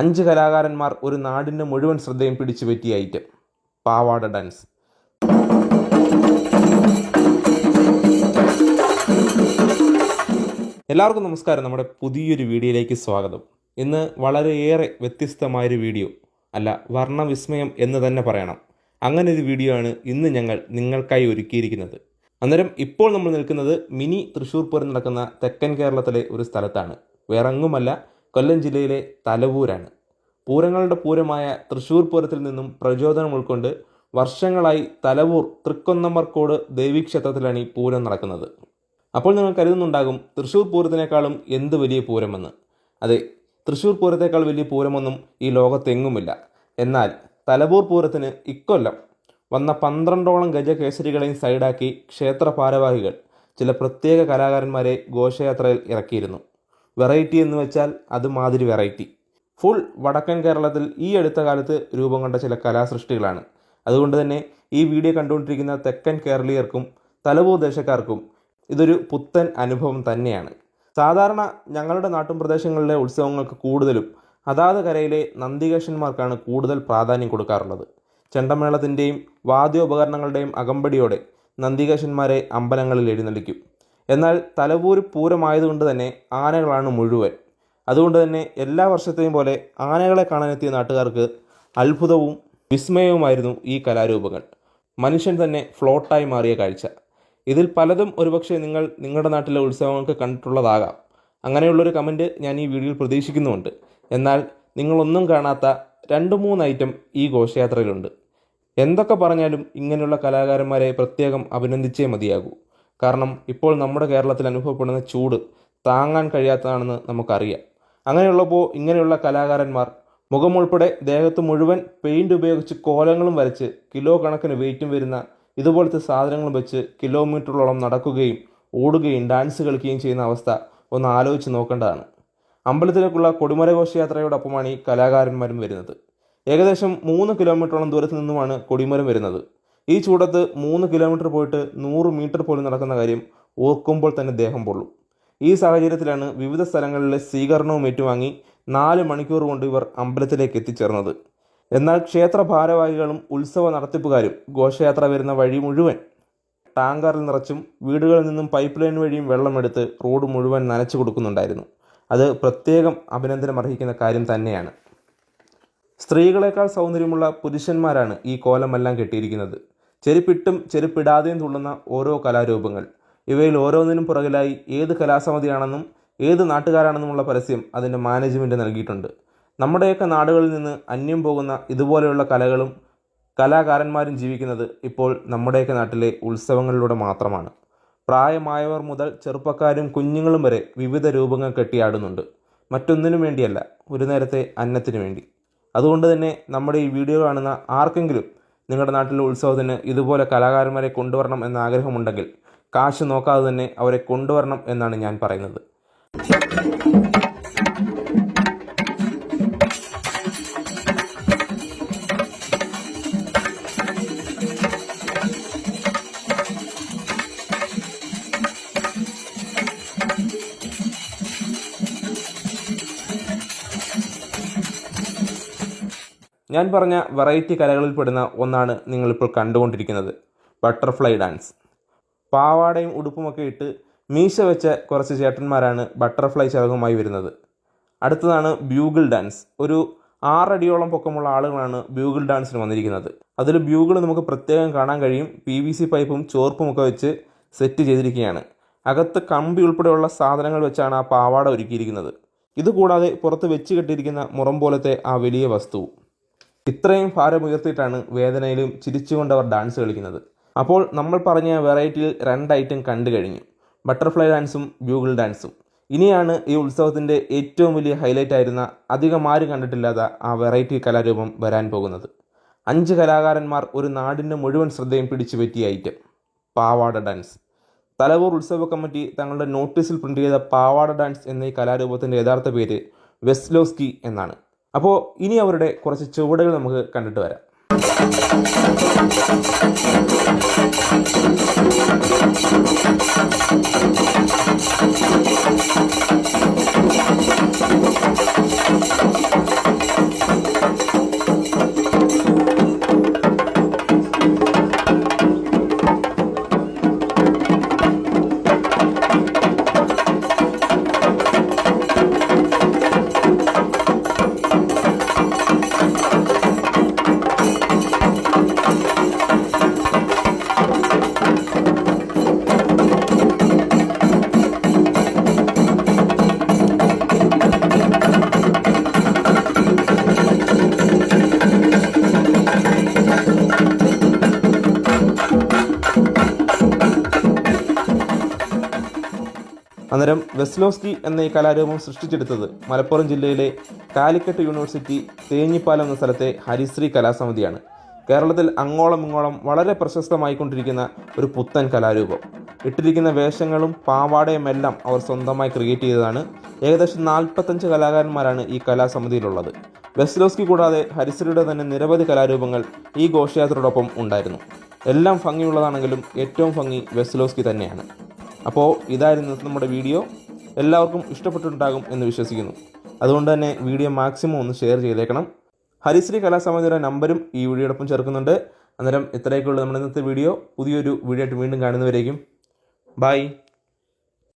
അഞ്ച് കലാകാരന്മാർ ഒരു നാടിന്റെ മുഴുവൻ ശ്രദ്ധയും പിടിച്ചു പറ്റിയ ഐറ്റം. പാവാട ഡാൻസ്. എല്ലാവർക്കും നമസ്കാരം. നമ്മുടെ പുതിയൊരു വീഡിയോയിലേക്ക് സ്വാഗതം. ഇന്ന് വളരെയേറെ വ്യത്യസ്തമായൊരു വീഡിയോ അല്ല വർണവിസ്മയം എന്ന് തന്നെ പറയണം. അങ്ങനെ ഒരു വീഡിയോ ആണ് ഇന്ന് ഞങ്ങൾ നിങ്ങൾക്കായി ഒരുക്കിയിരിക്കുന്നത്. അന്നേരം ഇപ്പോൾ നമ്മൾ നിൽക്കുന്നത് മിനി തൃശ്ശൂർ പൂരം നടക്കുന്ന തെക്കൻ കേരളത്തിലെ ഒരു സ്ഥലത്താണ്. വേറെങ്ങുമല്ല കൊല്ലം ജില്ലയിലെ തലവൂരാണ്. പൂരങ്ങളുടെ പൂരമായ തൃശ്ശൂർ പൂരത്തിൽ നിന്നും പ്രചോദനം ഉൾക്കൊണ്ട് വർഷങ്ങളായി തലവൂർ തൃക്കൊന്നമ്മർക്കോട് ദേവീക്ഷേത്രത്തിലാണ് ഈ പൂരം നടക്കുന്നത്. അപ്പോൾ നിങ്ങൾ കരുതുന്നുണ്ടാകും തൃശ്ശൂർ പൂരത്തിനേക്കാളും എന്ത് വലിയ പൂരമെന്ന്. അതെ തൃശ്ശൂർ പൂരത്തേക്കാൾ വലിയ പൂരമൊന്നും ഈ ലോകത്തെങ്ങുമില്ല. എന്നാൽ തലവൂർ പൂരത്തിന് ഇക്കൊല്ലം വന്ന പന്ത്രണ്ടോളം ഗജകേസരികളെയും സൈഡാക്കി ക്ഷേത്ര ഭാരവാഹികൾ ചില പ്രത്യേക കലാകാരന്മാരെ ഘോഷയാത്രയിൽ ഇറക്കിയിരുന്നു. വെറൈറ്റി എന്ന് വെച്ചാൽ അത് മാതിരി വെറൈറ്റി. ഫുൾ വടക്കൻ കേരളത്തിൽ ഈ അടുത്ത കാലത്ത് രൂപം കൊണ്ട ചില കലാസൃഷ്ടികളാണ്. അതുകൊണ്ട് തന്നെ ഈ വീഡിയോ കണ്ടുകൊണ്ടിരിക്കുന്ന തെക്കൻ കേരളീയർക്കും തലവുദ്ദേശക്കാർക്കും ഇതൊരു പുത്തൻ അനുഭവം തന്നെയാണ്. സാധാരണ ഞങ്ങളുടെ നാട്ടും പ്രദേശങ്ങളിലെ ഉത്സവങ്ങൾക്ക് കൂടുതലും അതാത് കരയിലെ നന്ദികേശന്മാർക്കാണ് കൂടുതൽ പ്രാധാന്യം കൊടുക്കാറുള്ളത്. ചെണ്ടമേളത്തിന്റെയും വാദ്യോപകരണങ്ങളുടെയും അകമ്പടിയോടെ നന്ദികേശന്മാരെ അമ്പലങ്ങളിൽ എഴുന്നള്ളിക്കും. എന്നാൽ തലവൂർ പൂരമായതുകൊണ്ട് തന്നെ ആനകളാണ് മുഴുവൻ. അതുകൊണ്ട് തന്നെ എല്ലാ വർഷത്തെയും പോലെ ആനകളെ കാണാനെത്തിയ നാട്ടുകാർക്ക് അത്ഭുതവും വിസ്മയവുമായിരുന്നു ഈ കലാരൂപങ്ങൾ. മനുഷ്യൻ തന്നെ ഫ്ലോട്ടായി മാറിയ കാഴ്ച. ഇതിൽ പലതും ഒരുപക്ഷെ നിങ്ങൾ നിങ്ങളുടെ നാട്ടിലെ ഉത്സവങ്ങൾക്ക് കണ്ടിട്ടുള്ളതാകാം. അങ്ങനെയുള്ളൊരു കമന്റ് ഞാൻ ഈ വീഡിയോയിൽ പ്രതീക്ഷിക്കുന്നുമുണ്ട്. എന്നാൽ നിങ്ങളൊന്നും കാണാത്ത രണ്ട് മൂന്ന് ഐറ്റം ഈ ഘോഷയാത്രയിലുണ്ട്. എന്തൊക്കെ പറഞ്ഞാലും ഇങ്ങനെയുള്ള കലാകാരന്മാരെ പ്രത്യേകം അഭിനന്ദിച്ചേ മതിയാകൂ. കാരണം ഇപ്പോൾ നമ്മുടെ കേരളത്തിൽ അനുഭവപ്പെടുന്ന ചൂട് താങ്ങാൻ കഴിയാത്തതാണെന്ന് നമുക്കറിയാം. അങ്ങനെയുള്ളപ്പോൾ ഇങ്ങനെയുള്ള കലാകാരന്മാർ മുഖമുൾപ്പെടെ ദേഹത്ത് മുഴുവൻ പെയിന്റ് ഉപയോഗിച്ച് കോലങ്ങളും വരച്ച് കിലോ കണക്കിന് വെയിറ്റും വരുന്ന ഇതുപോലത്തെ സാധനങ്ങളും വെച്ച് കിലോമീറ്ററോളം നടക്കുകയും ഓടുകയും ഡാൻസ് കളിക്കുകയും ചെയ്യുന്ന അവസ്ഥ ഒന്ന് ആലോചിച്ച് നോക്കേണ്ടതാണ്. അമ്പലത്തിലേക്കുള്ള കൊടിമര ഘോഷയാത്രയോടൊപ്പമാണ് ഈ കലാകാരന്മാരും വരുന്നത്. ഏകദേശം മൂന്ന് കിലോമീറ്ററോളം ദൂരത്ത് നിന്നുമാണ് കൊടിമരം വരുന്നത്. ഈ ചൂടത്ത് മൂന്ന് കിലോമീറ്റർ പോയിട്ട് നൂറ് മീറ്റർ പോലും നടക്കുന്ന കാര്യം ഓർക്കുമ്പോൾ തന്നെ ദേഹം പൊള്ളും. ഈ സാഹചര്യത്തിലാണ് വിവിധ സ്ഥലങ്ങളിലെ സ്വീകരണവും ഏറ്റുവാങ്ങി നാല് മണിക്കൂർ കൊണ്ട് ഇവർ അമ്പലത്തിലേക്ക് എത്തിച്ചേർന്നത്. എന്നാൽ ക്ഷേത്ര ഭാരവാഹികളും ഉത്സവ നടത്തിപ്പുകാരും ഘോഷയാത്ര വരുന്ന വഴി മുഴുവൻ ടാങ്കറിൽ നിറച്ചും വീടുകളിൽ നിന്നും പൈപ്പ് ലൈൻ വഴിയും വെള്ളമെടുത്ത് റോഡ് മുഴുവൻ നനച്ചു കൊടുക്കുന്നുണ്ടായിരുന്നു. അത് പ്രത്യേകം അഭിനന്ദനം അർഹിക്കുന്ന കാര്യം തന്നെയാണ്. സ്ത്രീകളെക്കാൾ സൗന്ദര്യമുള്ള പുരുഷന്മാരാണ് ഈ കോലമെല്ലാം കെട്ടിയിരിക്കുന്നത്. ചെരുപ്പിട്ടും ചെരുപ്പിടാതെയും തുള്ളുന്ന ഓരോ കലാരൂപങ്ങൾ. ഇവയിൽ ഓരോന്നിനും പുറകിലായി ഏത് കലാസമിതിയാണെന്നും ഏത് നാട്ടുകാരാണെന്നുമുള്ള പരസ്യം അതിന്റെ മാനേജ്മെന്റ് നൽകിയിട്ടുണ്ട്. നമ്മുടെയൊക്കെ നാടുകളിൽ നിന്ന് അന്യം പോകുന്ന ഇതുപോലെയുള്ള കലകളും കലാകാരന്മാരും ജീവിക്കുന്നത് ഇപ്പോൾ നമ്മുടെയൊക്കെ നാട്ടിലെ ഉത്സവങ്ങളിലൂടെ മാത്രമാണ്. പ്രായമായവർ മുതൽ ചെറുപ്പക്കാരും കുഞ്ഞുങ്ങളും വരെ വിവിധ രൂപങ്ങൾ കെട്ടിയാടുന്നുണ്ട്. മറ്റൊന്നിനും വേണ്ടിയല്ല ഒരു നേരത്തെ അന്നത്തിനു വേണ്ടി അതുകൊണ്ട് തന്നെ നമ്മുടെ ഈ വീഡിയോ കാണുന്ന ആർക്കെങ്കിലും നിങ്ങളുടെ നാട്ടിലെ ഉത്സവത്തിന് ഇതുപോലെ കലാകാരന്മാരെ കൊണ്ടുവരണം എന്ന ആഗ്രഹമുണ്ടെങ്കിൽ കാശ് നോക്കാതെ തന്നെ അവരെ കൊണ്ടുവരണം എന്നാണ് ഞാൻ പറയുന്നത്. ഞാൻ പറഞ്ഞ വെറൈറ്റി കലകളിൽപ്പെടുന്ന ഒന്നാണ് നിങ്ങളിപ്പോൾ കണ്ടുകൊണ്ടിരിക്കുന്നത്. ബട്ടർഫ്ലൈ ഡാൻസ് പാവാടയും ഉടുപ്പുമൊക്കെ ഇട്ട് മീശ വെച്ച കുറച്ച് ചേട്ടന്മാരാണ് ബട്ടർഫ്ലൈ ചലകവുമായി വരുന്നത്. അടുത്തതാണ് ബ്യൂഗിൾ ഡാൻസ് ഒരു ആറടിയോളം പൊക്കമുള്ള ആളുകളാണ് ബ്യൂഗിൾ ഡാൻസിന് വന്നിരിക്കുന്നത്. അതിൽ ബ്യൂഗിൾ നമുക്ക് പ്രത്യേകം കാണാൻ കഴിയും. പി വി സി പൈപ്പും ചോർപ്പുമൊക്കെ വെച്ച് സെറ്റ് ചെയ്തിരിക്കുകയാണ്. അകത്ത് കമ്പി ഉൾപ്പെടെയുള്ള സാധനങ്ങൾ വെച്ചാണ് ആ പാവാട ഒരുക്കിയിരിക്കുന്നത്. ഇതുകൂടാതെ പുറത്ത് വെച്ച് കെട്ടിയിരിക്കുന്ന മുറം പോലത്തെ ആ വലിയ വസ്തുവും ഇത്രയും ഭാരമുയർത്തിയിട്ടാണ് വേദനയിലും ചിരിച്ചുകൊണ്ടവർ ഡാൻസ് കളിക്കുന്നത്. അപ്പോൾ നമ്മൾ പറഞ്ഞ വെറൈറ്റിയിൽ രണ്ട് ഐറ്റം കണ്ടു കഴിഞ്ഞു. ബട്ടർഫ്ലൈ ഡാൻസും ബ്യൂഗിൾ ഡാൻസും ഇനിയാണ് ഈ ഉത്സവത്തിന്റെ ഏറ്റവും വലിയ ഹൈലൈറ്റ് ആയിരുന്ന അധികം ആരും കണ്ടിട്ടില്ലാത്ത ആ വെറൈറ്റി കലാരൂപം വരാൻ പോകുന്നത്. അഞ്ച് കലാകാരന്മാർ ഒരു നാടിന്റെ മുഴുവൻ ശ്രദ്ധയും പിടിച്ചു പറ്റിയ ഐറ്റം പാവാട ഡാൻസ് തലവൂർ ഉത്സവ കമ്മിറ്റി തങ്ങളുടെ നോട്ടീസിൽ പ്രിന്റ് ചെയ്ത പാവാട ഡാൻസ് എന്ന ഈ കലാരൂപത്തിന്റെ യഥാർത്ഥ പേര് വെസ്ലോസ്കി എന്നാണ്. അപ്പോൾ ഇനി അവരുടെ കുറച്ച് ചുവടുകൾ നമുക്ക് കണ്ടിട്ട് വരാം. അന്നേരം വെസ്ലോസ്കി എന്ന ഈ കലാരൂപം സൃഷ്ടിച്ചെടുത്തത് മലപ്പുറം ജില്ലയിലെ കാലിക്കറ്റ് യൂണിവേഴ്സിറ്റി തേഞ്ഞിപ്പാലം എന്ന സ്ഥലത്തെ ഹരിശ്രീ കലാസമിതിയാണ്. കേരളത്തിൽ അങ്ങോളം ഇങ്ങോളം വളരെ പ്രശസ്തമായിക്കൊണ്ടിരിക്കുന്ന ഒരു പുത്തൻ കലാരൂപം. ഇട്ടിരിക്കുന്ന വേഷങ്ങളും പാവാടയും എല്ലാം അവർ സ്വന്തമായി ക്രിയേറ്റ് ചെയ്തതാണ്. ഏകദേശം നാൽപ്പത്തഞ്ച് കലാകാരന്മാരാണ് ഈ കലാസമിതിയിലുള്ളത്. വെസ്ലോസ്കി കൂടാതെ ഹരിശ്രീയുടെ തന്നെ നിരവധി കലാരൂപങ്ങൾ ഈ ഘോഷയാത്രയോടൊപ്പം ഉണ്ടായിരുന്നു. എല്ലാം ഭംഗിയുള്ളതാണെങ്കിലും ഏറ്റവും ഭംഗി വെസ്ലോസ്കി തന്നെയാണ്. അപ്പോൾ ഇതായിരുന്നു നമ്മുടെ വീഡിയോ. എല്ലാവർക്കും ഇഷ്ടപ്പെട്ടിട്ടുണ്ടാകും എന്ന് വിശ്വസിക്കുന്നു. അതുകൊണ്ട് തന്നെ വീഡിയോ മാക്സിമം ഒന്ന് ഷെയർ ചെയ്തേക്കണം. ഹരിശ്രീ കലാസമിതിയുടെ നമ്പരും ഈ വീഡിയോടൊപ്പം ചേർക്കുന്നുണ്ട്. അന്നേരം ഇത്രയൊക്കെയുള്ളൂ നമ്മുടെ ഇന്നത്തെ വീഡിയോ. പുതിയൊരു വീഡിയോ ആയിട്ട് വീണ്ടും കാണുന്നവരേക്കും. ബൈ.